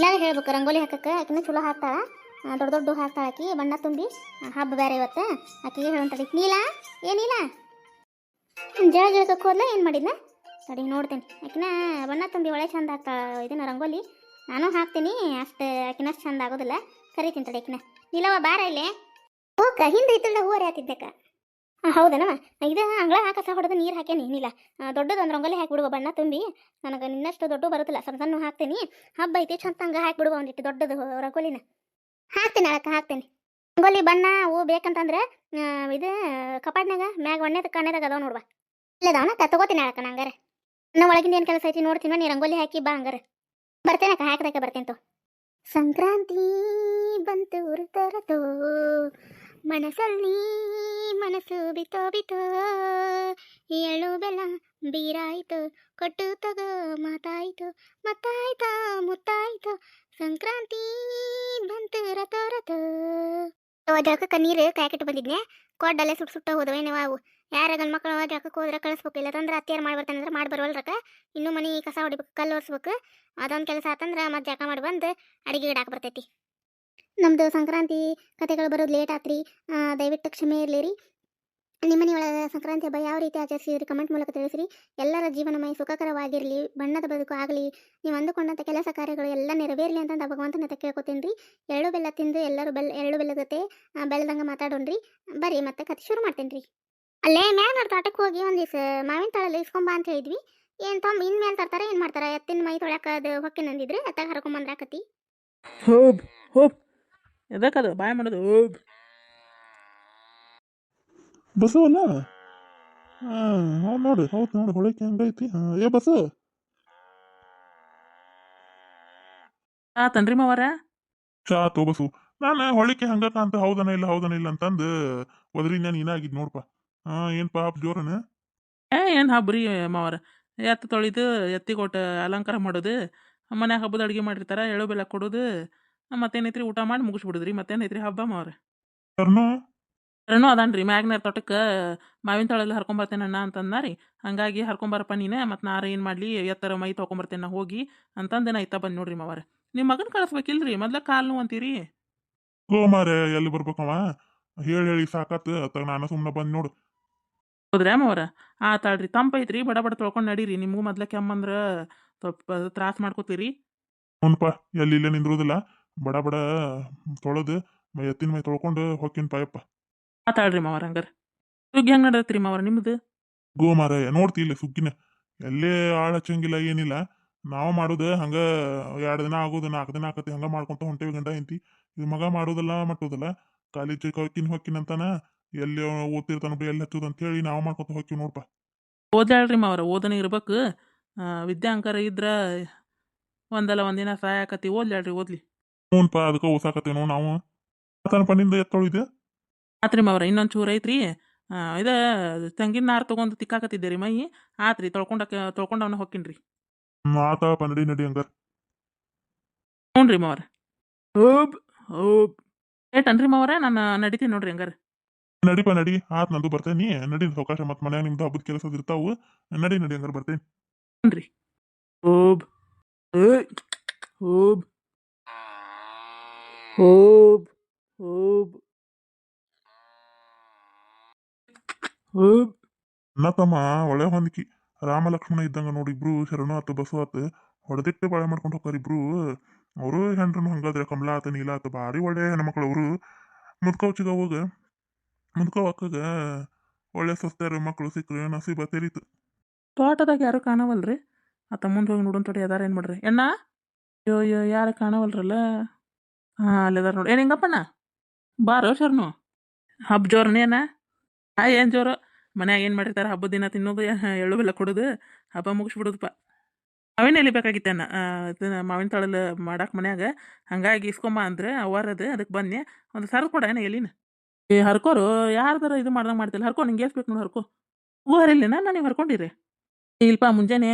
ನೀಲಾಗ ಹೇಳ್ಬೇಕು. ರಂಗೋಲಿ ಹಾಕಕ್ಕೆ. ಆಕಿನ ಚಲೋ ಹಾಕ್ತಾಳ. ದೊಡ್ಡ ದೊಡ್ಡ ಹಾಕ್ತಾಳ ಆಕಿ. ಬಣ್ಣ ತುಂಬಿ ಹಬ್ಬ ಬೇರೆ ಇವತ್ತು. ಆಕಿಗೆ ಹೇಳುವಂತಡಿ ನೀಲಾ? ಏನಿಲ್ಲ ಜಳ ಜಳಕ್ಕೆ ಹೋದ್ಲ, ಏನು ಮಾಡಿದ್ನ ತಡಿ, ನೋಡ್ತೀನಿ. ಆಕಿನ ಬಣ್ಣ ತುಂಬಿ ಒಳ್ಳೆ ಚಂದ ಹಾಕ್ತಾಳ ಇದನ್ನ ರಂಗೋಲಿ. ನಾನು ಹಾಕ್ತೀನಿ. ಅಷ್ಟು ಆಕಿನಷ್ಟು ಚಂದ ಆಗೋದಿಲ್ಲ. ಕರಿತೀನಿ ತಡಿ ಆಕಿನ. ನೀಲವ ಬಾರ ಇಲ್ಲೇ. ಹೋಗ ಹಿಂದೆ ಇದ್ದಲ್ಲ ಹೂವರೆ ಹತ್ತಿದ್ದಕ್ಕ ಹಾಂ ಹೌದನವ ಇದು ಅಂಗಳ ಹಾಕಸ ಹೊಡೆದು ನೀರು ಹಾಕೇನಿ ಏನಿಲ್ಲ. ದೊಡ್ಡದು ಒಂದು ರಂಗೋಲಿ ಹಾಕಿಬಿಡುವ ಬಣ್ಣ ತುಂಬಿ. ನನಗೆ ನಿನ್ನಷ್ಟು ದೊಡ್ಡ ಬರುತ್ತಿಲ್ಲ, ಸಣ್ಣ ಸಣ್ಣ ಹಾಕ್ತೀನಿ. ಹಬ್ಬ ಐತಿ, ಚಂದ ಹಂಗೆ ಹಾಕಿಬಿಡುವ ಒಂದಿಟ್ಟು ದೊಡ್ಡದು ರಂಗೋಲಿನ. ಹಾಕ್ತೀನಿ ಅಳಕ್ಕ, ಹಾಕ್ತೀನಿ. ರಂಗೋಲಿ, ಬಣ್ಣ ಹೂ ಬೇಕಂತಂದ್ರೆ ಇದು ಕಪಾಟ್ನಾಗ ಮ್ಯಾಗ ಒಣ್ಣೆದ ಕಣ್ಣೆದಾಗ ಅದಾವ ನೋಡ್ವಾ. ಇಲ್ಲದವನ ತಗೋತೀನಿ ಅಳಕ್ಕ ನಂಗಾರೆ ನಾ ಒಳಗಿಂದ ಏನು ಕೆಲಸ ಐತಿ ನೋಡ್ತೀನಿ ನೀ ರಂಗೋಲಿ ಹಾಕಿ ಬಾ ಹಂಗಾರೆ. ಬರ್ತೇನೆ ಅಕ್ಕ, ಹಾಕದಕ್ಕೆ ಬರ್ತೇನೆ ತೋ. ಸಂಕ್ರಾಂತಿ ಬಂತು ತರತೋ ಮನಸ್ಸಲ್ಲಿ ಮನಸ್ಸು ಬಿತ್ತೋ ಬಿತೋ ಏಳು ಬೆಲ್ಲ ಬೀರಾಯ್ತು, ಕೊಟ್ಟು ತಗೋ, ಮಾತಾಯ್ತು, ಮತ್ತಾಯ್ತು, ಮುತ್ತಾಯ್ತು, ಸಂಕ್ರಾಂತಿ ಬಂತು, ರಥೋ ರಥೋ. ಓದಾಕ ನೀರು ಕಾಯಕಿಟ್ಟು ಬಂದಿದ್ನೆ. ಕೊಡ್ಡಲ್ಲೇ ಸುಟ್ಟು ಸುಟ್ಟ ಹೋದವೇನವ ಅವು. ಯಾರ ಗಂಡು ಮಕ್ಕಳು ಅದಕ್ಕ ಹೋದ್ರೆ ಕಳಿಸ್ಬೇಕು ಇಲ್ಲ ತಂದ್ರೆ ಅತ್ತಿಯಾರು ಮಾಡಿ ಬರ್ತಾನೆ ಅಂದ್ರೆ ಮಾಡಿ ಬರವಲ್ರಕ್ಕ ಇನ್ನೂ ಮನೆ ಕಸ ಹೊಡಿಬೇಕು, ಕಲ್ಲು ಒರೆಸ್ಬೇಕು. ಅದೊಂದು ಕೆಲಸ ಆತಂದ್ರೆ ಮತ್ತೆ ಜಾಕ ಮಾಡಿ ಬಂದು ಅಡಿಗೆ ಇಡಾಕ ಬರ್ತೈತಿ. ನಮ್ಮದು ಸಂಕ್ರಾಂತಿ ಕಥೆಗಳು ಬರೋದು ಲೇಟ್ ಆತ್ರಿ. ದಯವಿಟ್ಟು ಕ್ಷಮೆ ಇರಲಿ ರೀ ಒಳಗೆ ಸಂಕ್ರಾಂತಿ ಹಬ್ಬ ಯಾವ ರೀತಿ ಆಚರಿಸಿದ್ರಿ ಕಮೆಂಟ್ ಮೂಲಕ ತಿಳಿಸ್ರಿ. ಎಲ್ಲರ ಜೀವನಮಯ ಸುಖಕರವಾಗಿರಲಿ, ಬಣ್ಣದ ಬದುಕು ಆಗಲಿ, ನೀವು ಅಂದುಕೊಂಡಂಥ ಕೆಲಸ ಕಾರ್ಯಗಳು ಎಲ್ಲ ನೆರವೇರಲಿ ಅಂತ ಭಗವಂತನ ಹತ್ರ ಕೇಳ್ಕೊತೀನಿ ರೀ ಎಳ್ಳು ಬೆಲ್ಲ ತಿಂದು ಎಲ್ಲರೂ ಬೆಲ್ಲ ಎಳ್ಳು ಬೆಲ್ಲ ಜೊತೆ ಬೆಲ್ಲದಂಗೆ ಮಾತಾಡೋಣ್ರಿ. ಬರ್ರಿ ಮತ್ತೆ ಕತೆ ಶುರು ಮಾಡ್ತೀನಿ ರೀ ಅಲ್ಲೇ ಮ್ಯಾನ್ ಅವ್ರ ತೋಟಕ್ಕೆ ಹೋಗಿ ಒಂದು ದಿವಸ ಮಾವಿನ ತಾಳಲ್ಲಿ ಇಸ್ಕೊಂಬ ಅಂತ ಹೇಳಿದ್ವಿ. ಏನು ತಮ್ಮ ಇನ್ ಮೇಲೆ ತರ್ತಾರೆ ಏನು ಮಾಡ್ತಾರೆ? ಎತ್ತಿನ ಮೈ ತೊಳ್ಯಾಕ ಅದು ಹೊಕ್ಕೆ ನಂದಿದ್ರೆ, ಅತ್ತಾಗ ಹರ್ಕೊಂಬಂದ್ರಾಕತಿ ಹೋಬ್. ಎದಕ್ಕದು ಬಾಯ್ ಮಾಡೋದು ಬಸವಲ್ಲ ಹಾಂ ಹೌದು ನೋಡು ಹೌದು ನೋಡು ಹೊಳಕ್ಕೆ ಹಂಗೈತಿ ಹಾಂ ಏ ಬಸ್ಸು ಆತನ್ರಿ ಮಾವರ? ಚಾ ತೋ ಬಸ್ಸು ನಾನು ಹೊಳಿಕೆ ಹಂಗಕ ಅಂತ ಹೌದನ ಇಲ್ಲ ಹೌದನ ಇಲ್ಲ ಅಂತಂದು. ಒದರಿನ ನೀನಾಗಿದ್ ನೋಡ್ಪ ಹಾಂ ಏನ್ ಪಾಪ ಜೋರನ? ಏ ಏನು ಹಬ್ಬರಿ ಮಾವರ? ಎತ್ತ ತೊಳಿದು ಎತ್ತಿ ಕೊಟ್ಟು ಅಲಂಕಾರ ಮಾಡೋದು ಮನ್ಯಾಗ ಹಬ್ಬದ ಅಡುಗೆ ಮಾಡಿರ್ತಾರ ಎಳ್ಳು ಬೆಲ್ಲ ಕೊಡೋದು ಮತ್ತೇನೈತ್ರಿ ಊಟ ಮಾಡಿ ಮುಗಿಸ್ಬಿಡುದ್ರಿ. ಮತ್ತೇನೈತ್ರಿ ಹಬ್ಬ ಮಾವ್ರೆ. ಕರ್ನು ಏನೋ ಅದಾನ್ರಿ. ಮ್ಯಾಗ್ನಾರ ತೋಟಕ್ಕೆ ಮಾವಿನ ತಳಲ್ಲಿ ಹರ್ಕೊಂಬರ್ತೇನೆ ಅಣ್ಣ ಅಂತಂದಾರಿ. ಹಂಗಾಗಿ ಹರ್ಕೊಂಬರಪ್ಪ ನೀನೆ. ಮತ್ತು ನಾರ ಏನು ಮಾಡಲಿ? ಎತ್ತರ ಮೈ ತೊಗೊಂಬರ್ತೇನೆ ನಾ ಹೋಗಿ ಅಂತಂದು ನಾ ಇತ್ತ ಬಂದು ನೋಡ್ರಿ ಮಾವಾರ. ನಿಮ್ಮ ಮಗನ ಕಳಿಸ್ಬೇಕಿಲ್ರಿ? ಮೊದ್ಲ ಕಾಲು ನೋವು ಅಂತೀರಿ? ಓ ಮಾರೆ ಎಲ್ಲಿ ಬರ್ಬೇಕವ ಹೇಳಿ ಹೇಳಿ ಸಾಕತ್. ಅತ್ತಾಗ ನಾನು ಸುಮ್ಮನೆ ಬಂದು ನೋಡು. ಹೌದ್ರಾ ಮಾವರ? ಆತಾಳ್ರಿ ತಂಪೈತ್ರಿ ಬಡ ಬಡ ತೊಳ್ಕೊಂಡು ನಡೀರಿ. ನಿಮಗೂ ಮೊದ್ಲ ಕೆಮ್ಮಂದ್ರೆ ಸ್ವಲ್ಪ ತ್ರಾಸ ಮಾಡ್ಕೋತೀರಿ. ಹ್ಞೂನಪ್ಪ ಎಲ್ಲಿ ಇಲ್ಲೇ ನಿಂದ್ರೋದಿಲ್ಲ. ಬಡ ಬಡ ತೊಳೆದು ಮೈ ಎತ್ತಿನ ಮೈ ತೊಳ್ಕೊಂಡು ಹೊಕ್ಕಿನ ಪಾಯಪ್ಪ. ಮಾತಾಡ್ರಿ ಮಾವರ ಹಂಗಾರ. ಸುಗ್ಗಿ ಹೆಂಗೆ ನಡತ್ರಿ ಮಾವರ ನಿಮ್ದು? ಗೋ ಮಾರಾಯ ನೋಡ್ತಿ ಇಲ್ಲ ಸುಗ್ಗಿನ. ಎಲ್ಲೇ ಆಳ ಹಚ್ಚಂಗಿಲ್ಲ ಏನಿಲ್ಲ. ನಾವು ಮಾಡೋದು ಹಂಗ ಎರಡು ದಿನ ಆಗೋದು ನಾಲ್ಕು ದಿನ ಆಕತಿ ಹಂಗ ಮಾಡ್ಕೊಂತ ಹೊಂಟೇವಿ ಗಂಡ ಎಂತಿ ಇದು ಮಗ ಮಾಡೋದಲ್ಲ ಮಟ್ಟೋದಲ್ಲ. ಕಾಲೇಜ್ ಹೊಕ್ಕಿನ ಹೊಕ್ಕಿನ ಅಂತಾನ. ಎಲ್ಲಿ ಓದ್ತಿರ್ತಾನ ಬಿಡಿ ಎಲ್ಲಿ ಹಚ್ಚೋದು ಅಂತ ಹೇಳಿ ನಾವು ಮಾಡ್ಕೊತ ಹೊಕ್ಕಿವಿ ನೋಡ್ಪ. ಓದ್ಯಾಳ್ರಿ ಮಾವರ ಓದನ ಇರ್ಬೇಕು. ವಿದ್ಯಾಂಕರ ಇದ್ರ ಒಂದಲ್ಲ ಒಂದಿನ ಸಹಾಯ ಆಕತಿ. ಓದ್ಲಾಳ್ರಿ ಓದ್ಲಿ. ಹ್ಞೂನ್ಪ ಅದಕ್ಕೆ ಓಸಾಕತ್ತೇವ್ ನಾವು. ನಾವು ತನ್ನ ಪಣ್ಣಿಂದ ಎತ್ತೊಳಿದೆ ಆತ್ರಿ ಮಾವರ ಇನ್ನೊಂದು ಚೂರು ಐತ್ರಿ. ಇದ ತಂಗಿನ ನಾರು ತೊಗೊಂಡು ತಿಕ್ಕಾಕತ್ತಿದ್ದೆ ರೀ ಮೈ. ಆತ್ರಿ ತೊಳ್ಕೊಂಡಕ್ಕೆ ತಳ್ಕೊಂಡವನ ಹೊಕ್ಕಿನ್ರಿ. ಆತ ಪನ್ನಡಿ ನಡಿ ಹಂಗಾರ. ಹ್ಞೂ ರೀ ಮಾವರ. ಓಬ್ ಓಬ್. ಏಟನ್ರಿ ಮಾವರ ನಾನು ನಡಿತೀನಿ ನೋಡ್ರಿ ಹಂಗಾರ. ನಡಿಪ ನಡಿ. ಆತ್ ನಂದು ಬರ್ತೇನಿ ನಡಿ ಅವಕಾಶ ಮತ್ತೆ ಮನ್ಯಾಗ ನಿಮ್ದು ಹಬ್ಬದ ಕೆಲಸದ ಇರ್ತಾವು. ನಡಿ ನಡಿ ಹಂಗಾರ ಬರ್ತೇನಿ. ಹ್ಞೂ ಓಬ್. ಓಬ್. ಹೋಬ್ ಹೋಬ್ ಹೋಬ್ ಹೋಬ್ ಅಣ್ಣ ತಮ್ಮ ಒಳ್ಳೆ ಹೊಂದಿಕಿ. ರಾಮಲಕ್ಷ್ಮಣ ಇದ್ದಂಗ ನೋಡಿ ಇಬ್ರು ಶರಣು ಆತು ಬಸವ ಆತು ಹೊಡೆದಿಟ್ಟು ಬಾಳೆ ಮಾಡ್ಕೊಂಡು ಹೋಗ್ತಾರೆ ಇಬ್ರು. ಅವರು ಹೆಂಡ್ರನು ಹಂಗಾದ್ರೆ ಕಮಲಾ ಆತ ನೀಲ ಆತ ಭಾರಿ ಒಳ್ಳೆ ಹೆಣ್ಮಕ್ಳು ಅವರು. ಮುದ್ಕೋಚಿಗ ಹೋಗ ಮುದ್ಕವ್ ಅಕ್ಕಗ ಒಳ್ಳೆ ಸ್ವಸ್ಥರ ಮಕ್ಕಳು ಸಿಕ್ಕರು ನಸೀಬ ತೆರೀತು. ತೋಟದಾಗ ಯಾರು ಕಾಣವಲ್ರಿ? ಆತ ಮುಂದೆ ಹೋಗಿ ನೋಡೋನ್ ತಡಿ ಅದಾರ ಏನು ಮಾಡ್ರಿ? ಅಣ್ಣ? ಅಯ್ಯೋ ಅಯ್ಯೋ ಯಾರು ಕಾಣವಲ್ರಲ್ಲ? ಹಾಂ ಅಲ್ಲಿ ಅದಾರ ನೋಡಿ. ಏನು ಹಿಂಗಪ್ಪಣ್ಣ ಬಾರೋ ಶರ್ನು ಹಬ್ಬ ಜೋರನೇನ ಆ, ಏನು ಜೋರು? ಮನ್ಯಾಗ ಏನು ಮಾಡಿರ್ತಾರೆ? ಹಬ್ಬದ ದಿನ ತಿನ್ನೋದು ಎಳ್ಳು ಬೆಲ್ಲ ಕೊಡೋದು, ಹಬ್ಬ ಮುಗಿಸ್ಬಿಡೋದಪ್ಪ. ಮಾವಿನ ಎಲ್ಲಿ ಬೇಕಾಗಿತ್ತಣ್ಣ ಇದನ್ನ ಮಾವಿನ ತಳಲು ಮಾಡಕ್ಕೆ ಮನ್ಯಾಗ. ಹಂಗಾಗಿ ಇಸ್ಕೊಂಬ ಅಂದ್ರೆ ಅವರದು ಅದಕ್ಕೆ ಬನ್ನಿ. ಒಂದು ಸರ್ ಕೊಡ ಏನ ಎಲ್ಲಿನ ಏ, ಹರ್ಕೋರು, ಯಾರ್ದಾರ ಇದು ಮಾಡ್ದಂಗೆ ಮಾಡ್ತಿಲ್ಲ. ಹರ್ಕೋ, ನಿಂಗೆ ಎಷ್ಟು ಬೇಕು ನೋಡಿ ಹರ್ಕೋ. ಹೂ ನಾನು ನೀವು ಹರ್ಕೊಂಡಿರಿ. ಇಲ್ಪ, ಮುಂಜಾನೆ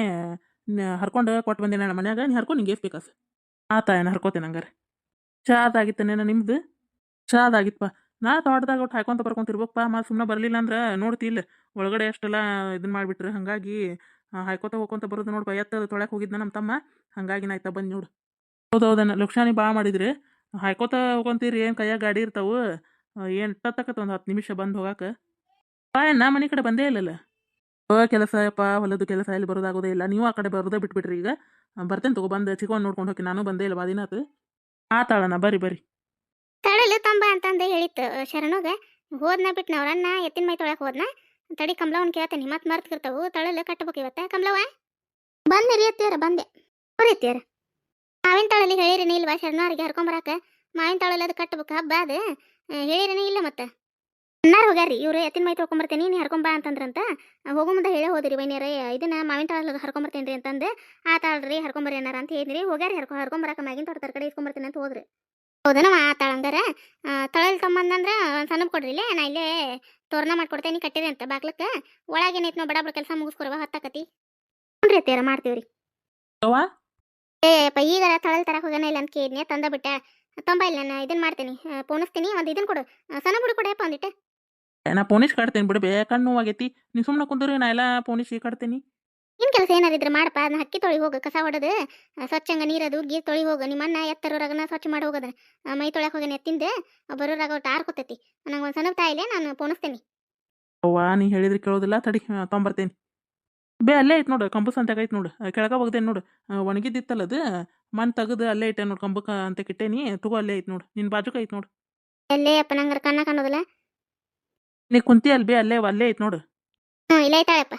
ಹರ್ಕೊಂಡು ಕೊಟ್ಟು ಬಂದಿನ ನನ್ನ ಮನ್ಯಾಗ. ನೀ ಹರ್ಕೊ, ನಿಂಗೆ ಎಷ್ಟು ಆತ ಏನು ಹರ್ಕೋತೇನೆ ಹಂಗಾರೆ. ಚಾದಾಗಿತ್ತನೇನ ನಿಮ್ದು? ಆಗಿತ್ತಪ್ಪ ನಾ ತೋಟದಾಗ ಒಟ್ಟು ಹಾಕೊಂತ ಬರ್ಕೊಂತಿರ್ಬೇಕಪ್ಪ. ಮತ್ತು ಸುಮ್ಮನೆ ಬರಲಿಲ್ಲ ಅಂದ್ರೆ ನೋಡ್ತಿ ಇಲ್ಲ ಒಳಗಡೆ ಅಷ್ಟೆಲ್ಲ ಇದನ್ನ ಮಾಡಿಬಿಟ್ರೆ. ಹಾಗಾಗಿ ಹಾಯ್ಕೋತ ಹೋಗ್ಕೊಂತ ಬರೋದು ನೋಡ್ಪ. ಎತ್ತ ತೊಳ್ಯಾಕೆ ಹೋಗಿದ್ನ ನಮ್ಮ ತಮ್ಮ. ಹಾಗಾಗಿ ನಾ ಇತ್ತ ಬಂದು ನೋಡು. ಹೌದು ಹೌದನ್ನ ಲಕ್ಷಾನಿ ಭಾಳ ಮಾಡಿದ್ರಿ. ಹಾಯ್ಕೋತ ಹೋಗೊಂತೀರಿ ಏನು ಕೈಯಾಗ ಗಾಡಿ ಇರ್ತಾವು? ಏನು ಇಟ್ಟತ್ತಕತ್ತ ಒಂದು ಹತ್ತು ನಿಮಿಷ ಬಂದು ಹೋಗಕ್ಕೆ ನಾ ಮನೆ ಕಡೆ ಬಂದೇ ಇಲ್ಲಲ್ಲ. ಓ, ಕೆಲಸ ಅಪ್ಪ ಹೊಲದ ಕೆಲಸ ಇಲ್ಲಿ ಬರೋದಾಗೋದೇ ಇಲ್ಲ. ನೀವು ಆ ಕಡೆ ಬರೋದೇ ಬಿಟ್ಬಿಟ್ರಿ ಈಗ. ಬರ್ತೇನೆ ತಗೋ ಬಂದು ಚಿಕ್ಕೊಂಡು ನೋಡ್ಕೊಂಡು ಹೋಗಿ. ನಾನು ಬಂದೇ ಇಲ್ಲ. ಬಾದಿನಾತು ಆತಾಳಣ್ಣ ಬರ್ರಿ ಬರ್ರಿ. ತಳಲು ತಂಬ ಅಂತಂದು ಹೇಳಿತ್ತು ಶರಣಗ. ಹೋದ್ನ ಬಿಟ್ಟು ನವರನ್ನ ಎತ್ತಿನ ಮೈ ತೊಳಕ್ ಹೋದ್ನ. ತಡಿ ಕಮಲವನ್ ಕೇಳ್ತೇನೆ ಮರ್ತ ಮರ್ತಿರ್ತಾವು ತಳಲು ಕಟ್ಟಬೇಕು ಇವತ್ತ. ಕಮಲವ ಬಂದೆ ರೀ ಬಂದೆ. ಅತ್ತಿಯರ. ಮಾವಿನ ತಳಲಿ ಹೇಳಿರಿನಿ ಇಲ್ವಾ ಶರಣರಿಗೆ ಹರ್ಕೊಂಬರಾಕ? ಮಾವಿನ ತಳಲಿ ಅದು ಕಟ್ಟಬೇಕು, ಹಬ್ಬ ಅದು? ಹೇಳಿರಿ ಇಲ್ಲ ಮತ್ತೆ? ಅನ್ನಾರು ಹೋಗ್ಯಾರಿ ಇವ್ರು ಎತ್ತಿನ ಮೈ ತೊಳ್ಕೊಂಬರ್ತೇನೆ ನೀನು ಹರ್ಕೊಂಬಾ ಅಂತಂದ್ರಂತ. ಆ, ಹೋಗೋ ಮುಂದೆ ಹೇಳೇ ಹೋದಿರಿ ವೈನ್ಯರ ಇದನ್ನ ಮಾವಿನ ತಾಳ ಹರ್ಕೊಂಬರ್ತೇನೆ ರೀ ಅಂತಂದು. ಆ ತಾಳ್ರಿ ಹರ್ಕೊಂಬರಿ ಅನ್ನಾರ ಅಂತ ಹೇಳಿದ್ರಿ. ಹೋಗ್ಯಾರಿ ಹರ್ಕೊ ಹರ್ಕೊಂಬರಕ ಮ್ಯಾಗಿನ ತೋಟ ಕಡೆ ಇಸ್ಕೊಂಬರ್ತೇನೆ ಅಂತ ಹೋದ್ರಿ. ಹೌದನ ಆತಾಳ ತಾಳಂಗಾರ. ತಳಲ್ ತಮ್ಮಂದಂದ್ರ ಒಂದ್ ಸಣ್ಣ ಕೊಡ್ರಿ ಇಲ್ಲೇ ನಾ ಇಲ್ಲೇ ತೋರಣ ಮಾಡ್ಕೊಡ್ತೇನೆ ಕಟ್ಟಿದೆ ಅಂತ ಬಾಗ್ಲಕ್ಕ. ಒಳಗೇನೈತ್ ನಾವು ಬಡ ಬಡ ಕೆಲಸ ಮುಗಿಸ್ಕೊರವ ಹತ್ತಾಕತಿ. ಹ್ಞೂ ರೀ ಮಾಡ್ತೀವ್ರಿ. ಏ ಅಪ್ಪ ಈಗ ತಳಲ್ ತರಕ ಹೋಗೋಣ ಇಲ್ಲ ಅಂತ ಕೇಳಿದ್ನೆ ತಂದ ಬಿಟ್ಟ ತೊಂಬ ಇಲ್ಲ ನಾನು ಇದನ್ನ ಮಾಡ್ತೀನಿ ಆ, ಪೋಣಿಸ್ತೀನಿ ಒಂದು ಇದನ್ನ ಕೊಡು. ಆ, ಸಣ್ಣ ಬುಡಿ ಕೊಡಪ್ಪ ಒಂದಿಟ್ಟು. ನಾ ಪೋಣಿಸ್ ಕಾಡ್ತೇನೆ ಬಿಡು ಕಣ್ಣು ಆಗೈತಿ ನೀ ಸುಮ್ಮನೆ ಕುಂದ್ರಿ ನಾ ಎಲ್ಲ ಪೋಣಿಸಿ ಕಾಡ್ತೇನಿ ನಿನ್ ಕೆಲಸ ಏನಾರಿದ್ರೆ ಮಾಡಪ್ಪ ಅದನ್ನ ಹಕ್ಕಿ ತೊಳಿ ಹೋಗು ಕಸ ಹೊಡೆದು ಸ್ವಚ್ಛಂಗ ನೀರದು ಗೀರ್ ತೊಳಿ ಹೋಗು. ನಿಮ್ಮ ಅಣ್ಣ ಎತ್ತರೋರಾಗನ ಸ್ವಚ್ಛ ಮಾಡಿ ಹೋಗೋದ. ಮೈ ತೊಳ್ಯಾಕ ಹೋಗೇನೆ ಬರೋ ಬರೋರಾಗ ಒಟ್ಟು ಆರ್ಕೊತೈತಿ ನಂಗೆ ಒಂದು ಸಣ್ಣ ತಾಯಿಲೆ ನಾನು ಪೋಣಿಸ್ತೇನೆ ಅವ್ವ ನೀ ಹೇಳಿದ್ರೆ ಕೇಳೋದಿಲ್ಲ ತಡಿ ತೊಂಬರ್ತೇನೆ. ಬೇ ಅಲ್ಲೇ ಐತೆ ನೋಡು ಕಂಬು ಅಂತ ಐತೆ ನೋಡು. ಕೆಳಗ ಒಗ್ದೇನೆ ನೋಡು. ಒಣಗಿದ್ದಿತ್ತಲ್ಲ ಅದು ಮಣ್ಣು ತೆಗೆದು ಅಲ್ಲೇ ಇಟ್ಟೆ ನೋಡು ಕಂಬಕ್ಕೆ ಅಂತ ಕಿಟ್ಟೇನಿ ತಗೋ ಅಲ್ಲೇ ಐತೆ ನೋಡು. ನಿನ್ನ ಬಾಜುಕ ಐತೆ ನೋಡು. ಎಲ್ಲೇ ಅಪ್ಪ ನಂಗೆ ಕಣ್ಣ ಕಾಣೋದಿಲ್ಲ. ನೀ ಕುಂತಿ ಅಲ್ಲಿ ಅಲ್ಲೇ ಅಲ್ಲೇ ಐತ್ ನೋಡು. ಹ್ಞೂ ಇಲ್ಲ ಐತಾಳಪ್ಪ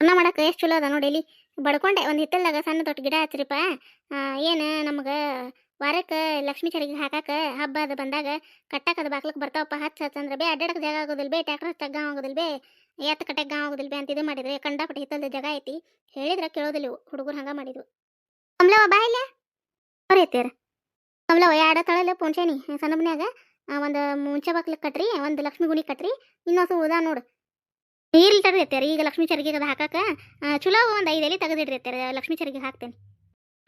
ಅನ್ನ ಮಾಡಕ್ಕೆ ಎಷ್ಟು ಚಲೋ ಅದ ನೋಡಿ ಇಲ್ಲಿ. ಬಡ್ಕೊಂಡೆ, ಒಂದು ಹಿತ್ತಲ್ದಾಗ ಸಣ್ಣ ದೊಡ್ಡ ಗಿಡ ಆ, ಏನು ನಮಗೆ ವಾರಕ್ಕೆ ಲಕ್ಷ್ಮೀ ಚರಿಗೆ ಹಾಕಕ್ಕೆ ಹಬ್ಬ ಅದು ಬಂದಾಗ ಕಟ್ಟಾಕದ ಬಾಕ್ಲಕ್ಕೆ ಬರ್ತಾವಪ್ಪ. ಹಚ್ಚ ಹಚ್ಚ ಅಂದ್ರೆ ಬೇ ಅಡ್ಡಾಡಕ್ಕೆ ಜಾಗ ಆಗೋದಿಲ್ಲ ಬೇ, ಟ್ಯಾಕ್ಟರ್ ತಗ್ಗ ಆಗೋದಿಲ್ಲ ಬೇ, ಎತ್ತ ಕಟ್ಟಕ್ಕೆ ಆಗೋದಿಲ್ಲ ಬೇ ಅಂತ ಇದು ಮಾಡಿದ್ರೆ ಕಂಡಾಪಟ್ಟೆ ಹಿತ್ತಲ್ದ ಜಾಗ ಐತಿ. ಹೇಳಿದ್ರೆ ಕೇಳೋದಿಲ್ಲ ಹುಡುಗರು ಹಂಗ ಮಾಡಿದ್ವು ಕಮಲವ ಬಾ ಇಲ್ಲ. ಅವ್ರ ಕಮಲವ ಎರಡು ತಳಲ್ಲ ಸಣ್ಣ ಮನ್ಯಾಗ ಒಂದು ಮುಂಚೆ ಬಾಕ್ಲಿ ಕಟ್ರಿ ಒಂದು ಲಕ್ಷ್ಮಿ ಗುಣಿ ಕಟ್ರಿ ಇನ್ನೊಂದು ಉದಾ ನೋಡು. ನೀರು ತೆಗೆದಿರ್ತಾರೆ ಈಗ ಲಕ್ಷ್ಮಿ ಚರಿಗೆ ಅದು ಹಾಕಾಕ ಆ, ಚಲೋ ಒಂದು ಐದು ಎಲೆ ತೆಗೆದಿಟ್ಟಿರ್ತಾರೆ ಲಕ್ಷ್ಮಿ ಚರಿಗೆ ಹಾಕ್ತೇನೆ.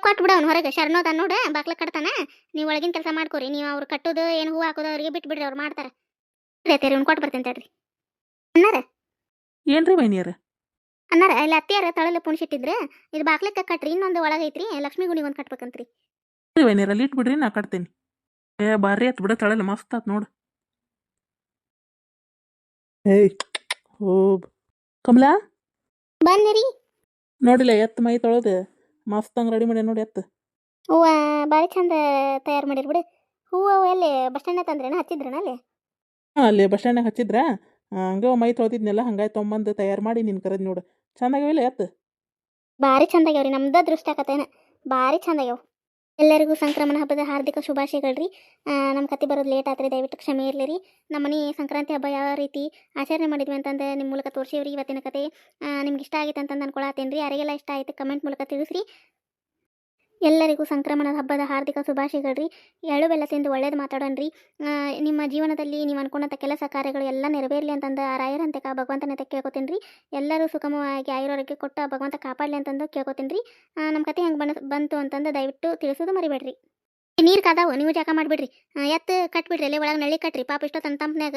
ಕೊಟ್ಬಿಡ ಅವ್ನು ಹೊರಗೆ ಶರಣೋದ ನೋಡು ಬಾಕ್ಲ ಕಟ್ತಾನ ನೀವು ಒಳಗಿನ ಕೆಲಸ ಮಾಡ್ಕೊರಿ ನೀವು ಅವ್ರು ಕಟ್ಟೋದು ಏನು ಹೂ ಹಾಕೋದು ಅವ್ರಿಗೆ ಬಿಟ್ಬಿಡ್ರಿ ಅವ್ರು ಮಾಡ್ತಾರೆ. ಇರ್ತಾರೆ ಇವ್ನು ಕೊಟ್ಟು ಬರ್ತೇನೆ ತಡ್ರಿ. ಅನ್ನಾರ? ಏನ್ರಿ ಬೈನಿಯರ ಅನ್ನಾರ? ಇಲ್ಲಿ ಅತ್ತಿಯಾರ ತಳಲ್ಲಿ ಪುಣ್ಸಿಟ್ಟಿದ್ರೆ ಇದು ಬಾಕ್ಲಕ್ಕೆ ಕಟ್ರಿ ಇನ್ನೊಂದು ಒಳಗೈತ್ರಿ ಲಕ್ಷ್ಮಿ ಗುಣಿಗೆ ಒಂದು ಕಟ್ಬೇಕಂತ್ರಿ. ಬೈನಿಯರ ಅಲ್ಲಿ ಇಟ್ಬಿಡ್ರಿ ನಾ ಕಟ್ತೇನೆ. ಏ ಬಾರಿ ಆತ್ ಬಿಡ ತಳಲ್ಲ ಮಸ್ತ್ ಆತ್ ನೋಡು. ಏಯ್ ಹೋಬ್ ಕಮಲಾ? ಬನ್ನಿರಿ ನೋಡಿಲ್ಲ ಎತ್ತ ಮೈ ತೊಳೆದು. ಮಸ್ತಂಗೆ ರೆಡಿ ಮಾಡಿ ನೋಡಿ ಎತ್ತ. ಹೂವ ಬಾರಿ ಚಂದ ತಯಾರು ಮಾಡಿರಿ ಬಿಡು. ಹೂವು ಅವು ಎಲ್ಲಿ ಬಸ್ ಸ್ಟ್ಯಾಂಡ್ ತಂದ್ರೇನ ಹಚ್ಚಿದ್ರೇನ ಅಲ್ಲಿ? ಹಾಂ ಅಲ್ಲಿ ಬಸ್ ಸ್ಟ್ಯಾಂಡ್ನಾಗ ಹಚ್ಚಿದ್ರ? ಹಂಗೆ ಮೈ ತೊಳೆದಿದ್ನೆಲ್ಲ ಹಂಗಾಗಿ ತೊಂಬಂದು ತಯಾರು ಮಾಡಿ ನಿನ್ ಕರದ್ ನೋಡು. ಚಂದಾಗ ಬಾರಿ ಭಾರಿ ಚಂದಾಗ್ಯಾವ್ರಿ ನಮ್ದ ದೃಷ್ಟಿ ಆಕತ್ತೇನ. ಭಾರಿ ಚಂದಾಗ್ಯಾವ. ಎಲ್ಲರಿಗೂ ಸಂಕ್ರಮಣ ಹಬ್ಬದ ಹಾರ್ದಿಕ ಶುಭಾಶಯಗಳು ರೀ ನಮ್ಮ ಕತೆ ಬರೋದು ಲೇಟ್ ಆದರೆ ದಯವಿಟ್ಟು ಕ್ಷಮೆ ಇರಲಿ ರೀ ನಮ್ಮ ಮನೆ ಸಂಕ್ರಾಂತಿ ಹಬ್ಬ ಯಾವ ರೀತಿ ಆಚರಣೆ ಮಾಡಿದ್ವಿ ಅಂತಂದು ನಿಮ್ಮ ಮೂಲಕ ತೋರಿಸಿವ್ರಿ ಇವತ್ತಿನ ಕತೆ. ನಿಮ್ಗೆ ಇಷ್ಟ ಆಗಿತ್ತು ಅಂತಂದು ಅನ್ಕೊಳತ್ತೇನೆ ರೀ ಯಾರಿಗೆಲ್ಲ ಇಷ್ಟ ಆಯಿತು ಕಮೆಂಟ್ ಮೂಲಕ ತಿಳಿಸ್ರಿ. ಎಲ್ಲರಿಗೂ ಸಂಕ್ರಮಣದ ಹಬ್ಬದ ಹಾರ್ದಿಕ ಶುಭಾಶಯಗಳ್ರಿ ಎಳ್ಳು ಬೆಲ್ಲ ತಿಂದು ಒಳ್ಳೇದು ಮಾತಾಡೋಣ್ರಿ ನಿಮ್ಮ ಜೀವನದಲ್ಲಿ ನೀವು ಅನ್ಕೊಂಡಂಥ ಕೆಲಸ ಕಾರ್ಯಗಳು ಎಲ್ಲ ನೆರವೇರಲಿ ಅಂತಂದು ರಾಯರಂತೆ ಕಾ, ಭಗವಂತನ ಹತ್ರ ಕೇಳ್ಕೊತೀನಿ ರೀ. ಎಲ್ಲರೂ ಸುಗಮವಾಗಿ ಆಯುರೋಗ್ಯ ಕೊಟ್ಟು ಭಗವಂತ ಕಾಪಾಡಲಿ ಅಂತಂದು ಕೇಳ್ಕೊತೀನಿ ರೀ. ನಮ್ಮ ಕತೆ ಹೆಂಗೆ ಬನ, ಬಂತು ಅಂತಂದು ದಯವಿಟ್ಟು ತಿಳಿಸೋದು ಮರಿಬೇಡ್ರಿ. ನೀರು ಕಾದಾವು, ನೀವು ಜಾಕ ಮಾಡಿಬಿಡ್ರಿ. ಎತ್ತು ಕಟ್ಬಿಡ್ರಿ, ಅಲ್ಲಿ ಒಳಗೆ ನಳ್ಳಿ ಕಟ್ರಿ. ಪಾಪ ಇಷ್ಟೋ ತನ್ನ ತಂಪ್ನಾಗ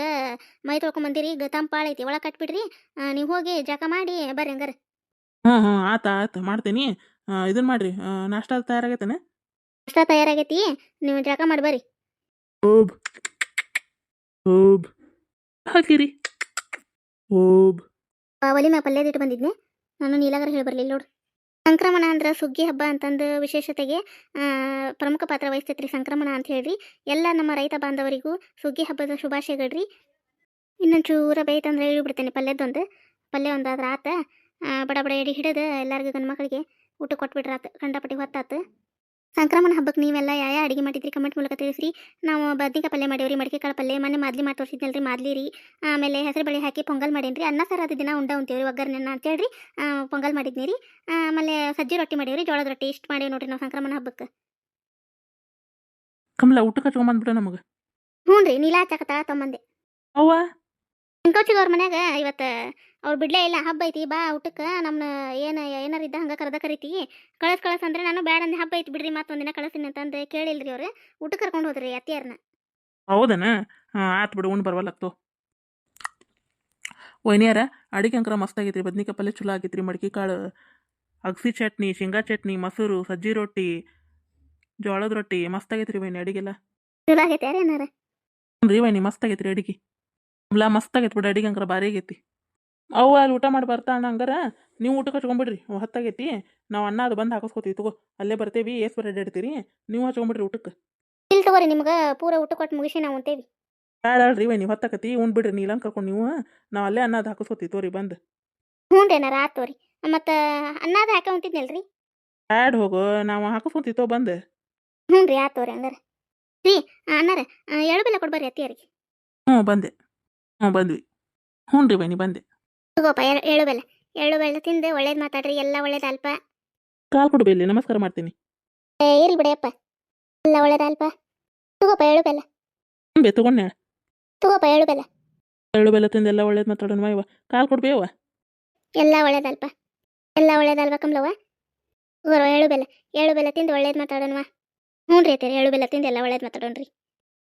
ಮೈ ತೊಳ್ಕೊಂಬಂದಿರಿ, ಗ ತಂಪಾಳ ಐತಿ. ಒಳಗೆ ಕಟ್ಬಿಡ್ರಿ. ನೀವು ಹೋಗಿ ಜಾಕ ಮಾಡಿ, ಬರ್ರಿ ಹಂಗಾರೆ. ಹಾಂ ಹಾಂ, ಆತ ಆತ, ಮಾಡ್ತೇನೆ. ಇದನ್ನು ಮಾಡ್ರಿ. ನಾಷ್ಟ ತಯಾರಾಗೈತೇನೆ? ನಾಷ್ಟಾ ತಯಾರಾಗೈತಿ. ನೀವು ಜಾಕ ಮಾಡಿ ಬರ್ರಿ ಓಬ್. ಓಬ್. ಹಾಕಿರಿ ಓಬ್. ಒಲಿ ಮ್ಯಾಪ್ ಅಲ್ಲೇದಿಟ್ಟು ಬಂದಿದ್ನೆ. ನಾನು ನೀಲಾಗರ ಹೇಳಿ ಬರಲಿಲ್ಲ ನೋಡು. ಸಂಕ್ರಮಣ ಅಂದ್ರೆ ಸುಗ್ಗಿ ಹಬ್ಬ ಅಂತಂದು ವಿಶೇಷತೆಗೆ ಪ್ರಮುಖ ಪಾತ್ರ ವಹಿಸ್ತೈತ್ರಿ ಸಂಕ್ರಮಣ ಅಂತ ಹೇಳ್ರಿ. ಎಲ್ಲ ನಮ್ಮ ರೈತ ಬಾಂಧವರಿಗೂ ಸುಗ್ಗಿ ಹಬ್ಬದ ಶುಭಾಶಯಗಳ್ರಿ ಇನ್ನೊಂದು ಚೂರ ಬೇಯ್ತಂದ್ರೆ ಹೇಳಿ ಬಿಡ್ತೇನೆ ಪಲ್ಯದೊಂದು ಪಲ್ಯ ಒಂದು ಆದ್ರೆ ಆತ. ಬಡ ಬಡ ಎಡಿ ಹಿಡಿದು ಎಲ್ಲರಿಗೂ ಗಂಡು ಮಕ್ಕಳಿಗೆ ಊಟ ಕೊಟ್ಬಿಟ್ರಾತು ಕಂಡಪಟ್ಟಿ ಹೊತ್ತಾತು. ಸಂಕ್ರಮಣ ಹಬ್ಬಕ್ಕೆ ನೀವೆಲ್ಲ ಯಾವ ಅಡುಗೆ ಮಾಡಿದ್ರಿ ಕಮೆಂಟ್ ಮೂಲಕ ತಿಳಿಸ್ರಿ. ನಾವು ಬದ್ನಿಕಾಯಿ ಪಲ್ಯ ಮಾಡೇವ್ರಿ ಮಡಿಕೆ ಕಾಳು ಪಲ್ಯ. ಮೊನ್ನೆ ಮಾದಲಿ ಮಾಡಿ ತೋರಿಸಿದ್ನಲ್ರಿ ಮಾದ್ಲಿ ರೀ ಆಮೇಲೆ ಹೆಸರು ಬೇಳೆ ಹಾಕಿ ಪೊಂಗಲ್ ಮಾಡೇನ್ರಿ. ಅನ್ನ ಸಾರು ಅದು ದಿನ ಉಂಡ ಉಂತೀವ್ರಿ ಒಗ್ಗರಣೆನ ಅಂತೇಳ್ರಿ ಆ, ಪೊಂಗಲ್ ಮಾಡಿದ್ನಿ ರೀ ಆಮೇಲೆ ಸಜ್ಜಿ ರೊಟ್ಟಿ ಮಾಡೇವ್ರಿ ಜೋಳದ ರೊಟ್ಟಿ. ಇಷ್ಟು ಮಾಡೀವಿ ನೋಡ್ರಿ ನಾವು ಸಂಕ್ರಮಣ ಹಬ್ಬಕ್ಕೆ ಕಮಲ ಊಟಕ್ಕೆ ಹಚ್ಕೊಂಬಂದ್ಬಿಡ ನಮಗೆ. ಹ್ಞೂ ರೀ ನೀಲಾ ಹಚ್ಚಾಕತ್ತಾಳ ತಮ್ಮಂದೆ ಅವ್ವ? ಇಂಕೋಚಿಗೆ ಅವ್ರ ಮನ್ಯಾಗ ಇವತ್ತು ಅವ್ರು ಬಿಡ್ಲೇ ಇಲ್ಲ ಹಬ್ಬ ಐತಿ ಬಾ ಊಟಕ್ಕೆ ನಮ್ಮನ್ನ ಏನು ಏನಾರು ಇದ್ದ ಹಂಗೆ ಕರೆದ ಕರಿತಿ. ಕಳಸ್ ಕಳಸ್ ಅಂದ್ರೆ ನಾನು ಬೇಡ ಅಂದೆ ಹಬ್ಬ ಐತಿ ಬಿಡ್ರಿ ಮತ್ತೊಂದಿನ ಕಳಿಸ್ತೀನಿ ಅಂತಂದು ಕೇಳಿಲ್ರಿ ಅವ್ರು. ಊಟಕ್ಕೆ ಕರ್ಕೊಂಡು ಹೋದ್ರಿ ಅತ್ತಿಯಾರನ್ನ. ಹೌದನ? ಹಾಂ ಆತು ಬಿಡು ಉಣ್ಣು ಬರವಲ್ಲಕ್ತು ಒಯ್ನಿಯಾರ ಅಡಿಗೆ ಅಂಕರ ಮಸ್ತ್ ಆಗೈತ್ರಿ ಬದ್ನಿಕಾಯಿ ಪಲ್ಯ ಚಲೋ ಆಗೈತ್ರಿ ಮಡಿಕೆ ಕಾಳು ಅಗಸಿ ಚಟ್ನಿ ಶೇಂಗಾ ಚಟ್ನಿ ಮೊಸರು ಸಜ್ಜಿ ರೊಟ್ಟಿ ಜೋಳದ ರೊಟ್ಟಿ ಮಸ್ತ್ ಆಗೈತೆ ರೀ ವೈನಿ ಅಡಿಗೆಲ್ಲ. ಚಲೋ ಆಗೈತೆ ಯಾರು ಏನಾರ? ರೀ ವೈನಿ ಮಸ್ತ್ ಆಗೈತೆ ರೀ ಅಡಿಗೆ ಮಸ್ತ್ ಆಗೈತೆ ಬಿಡು ಅಡಿಗೆ ಅಂಕರ ಭಾರಿ ಆಗೈತಿ. ಅವು ಅಲ್ಲಿ ಊಟ ಮಾಡಿ ಬರ್ತಾ ಅಣ್ಣ ಹಂಗಾರ? ನೀವು ಊಟಕ್ಕೆ ಹಚ್ಕೊಂಬಿಡ್ರಿ ಹೊತ್ತಾಗೈತಿ. ನಾವು ಅನ್ನ ಅದು ಬಂದು ಹಾಕಿಸ್ಕೊತೀವಿ ತಗೋ. ಅಲ್ಲೇ ಬರ್ತೇವಿ ಏಸ್ ಬರ ಅಡ್ಡಾಡ್ತೀರಿ ನೀವು ಹಚ್ಕೊಂಬಿಡ್ರಿ ಊಟಕ್ಕೆ. ಇಲ್ಲಿ ತಗೋರಿ ನಿಮ್ಗೆ ಪೂರ ಊಟ ಕೊಟ್ಟು ಮುಗಿಸಿ ನಾವು ಅಂತೇವಿ ಬೇಡಲ್ರಿ ವೈ ನೀವು ಹೊತ್ತಾಕತಿ ಉಂಡ್ ಬಿಡ್ರಿ ಕರ್ಕೊಂಡು ನೀವು. ನಾವು ಅಲ್ಲೇ ಅನ್ನ ಅದು ಹಾಕಿಸ್ಕೊತೀವಿ ತೋರಿ ಬಂದು. ಹ್ಞೂ ರೀ ಏನಾರ ಆತು ರೀ ಮತ್ತು ಅನ್ನದ ಹಾಕಿ ಉಂತಿದ್ನಲ್ರಿ ಬ್ಯಾಡ್ ಹೋಗು ನಾವು ಹಾಕಿಸ್ಕೊಂತೀವಿ ತೋ ಬಂದು. ಹ್ಞೂ ರೀ ಆತು ರೀ ಹಂಗಾರೆ. ರೀ ಅನ್ನಾರ ಎಳ್ಳು ಬೆಲ್ಲ ಕೊಡ್ಬರ್ರಿ ಅತ್ತಿಯರಿಗೆ. ಹ್ಞೂ ಬಂದೆ. ಹ್ಞೂ ಬಂದ್ವಿ. ಹ್ಞೂ ರೀ ಬನ್ನಿ ಬಂದೆ. ತಗೋಪ್ಪ ಎಳ್- ಎಳ್ಳು ಬೆಲ್ಲ ಎಳ್ಳು ಬೆಲ್ಲ ತಿಂದು ಒಳ್ಳೇದು ಮಾತಾಡ್ರಿ ಎಲ್ಲ ಒಳ್ಳೇದು ಅಲ್ಪ. ಕಾಲ್ ಕೊಡು ಬೇಲಿ ನಮಸ್ಕಾರ ಮಾಡ್ತೀನಿ. ಏ ಇರ್ಲಿ ಬಿಡಿಯಪ್ಪ ಎಲ್ಲ ಒಳ್ಳೇದು ಅಲ್ಪ. ತಗೋಪ್ಪ ಎಳ್ಳು ಬೆಲ್ಲ. ಬೇ ತಗೊಂಡೆ ತಗೋಪ್ಪ ಎಳ್ಳು ಬೆಲ್ಲ. ಎಳ್ಳು ಬೆಲ್ಲ ತಿಂದು ಎಲ್ಲ ಒಳ್ಳೇದು ಮಾತಾಡೋಣ ಇವ ಕಾಲ್ ಕೊಡ್ಬೇವ ಎಲ್ಲ ಒಳ್ಳೇದಲ್ಪ ಎಲ್ಲ ಒಳ್ಳೇದಲ್ವ ಕಮ್ಲವ್ವ. ತಗೋರೋ ಎಳ್ಳು ಬೆಲ್ಲ. ಎಳ್ಳು ಬೆಲ್ಲ ತಿಂದು ಒಳ್ಳೇದು ಮಾತಾಡೋಣವಾ ಹ್ಞೂ ರೀ ಅತ್ತೀರಿ ಎಳ್ಳು ಬೆಲ್ಲ ತಿಂದು ಎಲ್ಲ ಒಳ್ಳೇದು ಮಾತಾಡೋಣ್ರಿ.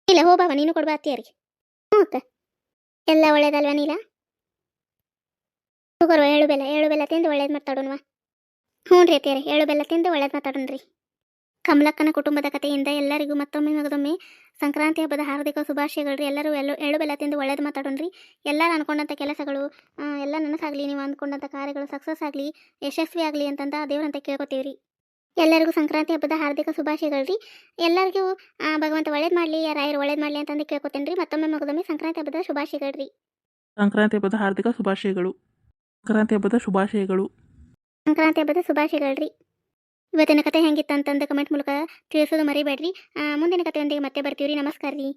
ಇಲ್ಲ ಹೋಗ ಬಾವ ನೀನು ಕೊಡ್ಬಾ ಅತ್ತಿಯರಿಗೆ. ಹ್ಞೂ ಅಕ್ಕ ಎಲ್ಲ ಒಳ್ಳೇದಲ್ವ ನೀಲ? ತಗೋರೋ ಏಳು ಬೆಲ್ಲ ಹೇಳು ಬೆಲ್ಲ ತಿಂದು ಒಳ್ಳೇದು ಮಾತಾಡೋಣ ಹ್ಞೂ ರೀ ಅತ್ತಿಯರೇ, ಏಳು ಬೆಲ್ಲ ತಿಂದು ಒಳ್ಳೇದು ಮಾತಾಡೋಣ್ರಿ. ಕಮಲಕ್ಕನ ಕುಟುಂಬದ ಕಥೆಯಿಂದ ಎಲ್ಲರಿಗೂ ಮತ್ತೊಮ್ಮೆ ಮಗದೊಮ್ಮೆ ಸಂಕ್ರಾಂತಿ ಹಬ್ಬದ ಹಾರ್ದಿಕ ಶುಭಾಶಯಗಳು ಎಲ್ಲರೂ ಎಲ್ಲೋ, ಏಳು ಬೆಲ್ಲ ತಿಂದು ಒಳ್ಳೇದು ಮಾತಾಡೋಣ್ರಿ. ಎಲ್ಲರೂ ಅನ್ಕೊಂಡಂಥ ಕೆಲಸಗಳು ಎಲ್ಲ ನನಸಾಗಲಿ, ನೀವು ಅಂದ್ಕೊಂಡಂಥ ಕಾರ್ಯಗಳು ಸಕ್ಸಸ್ ಆಗಲಿ, ಯಶಸ್ವಿ ಆಗಲಿ ಅಂತಂದ ದೇವರಂತ ಕೇಳ್ಕೊತೀವಿ ರೀ ಎಲ್ಲರಿಗೂ ಸಂಕ್ರಾಂತಿ ಹಬ್ಬದ ಹಾರ್ದಿಕ ಶುಭಾಶಯಗಳು ರೀ ಎಲ್ಲರಿಗೂ ಭಗವಂತ ಒಳ್ಳೇದು ಮಾಡಲಿ ರಾಯರು ಒಳ್ಳೇದು ಮಾಡಲಿ ಅಂತಂದು ಕೇಳ್ಕೊತೇನೆ ರೀ ಮತ್ತೊಮ್ಮೆ ಮಗದೊಮ್ಮೆ ಸಂಕ್ರಾಂತಿ ಹಬ್ಬದ ಶುಭಾಶಯಗಳು ರೀ ಸಂಕ್ರಾಂತಿ ಹಬ್ಬದ ಹಾರ್ದಿಕ ಶುಭಾಶಯಗಳು. ಸಂಕ್ರಾಂತಿ ಹಬ್ಬದ ಶುಭಾಶಯಗಳು. ಸಂಕ್ರಾಂತಿ ಹಬ್ಬದ ಶುಭಾಶಯಗಳ್ರಿ. ಇವತ್ತಿನ ಕತೆ ಹೆಂಗಿತ್ತು ಅಂತಂದು ಕಮೆಂಟ್ ಮೂಲಕ ತಿಳಿಸೋದು ಮರಿಬೇಡ್ರಿ. ಮುಂದಿನ ಕಥೆಯೊಂದಿಗೆ ಮತ್ತೆ ಬರ್ತೀವಿ ರೀ ನಮಸ್ಕಾರ ರೀ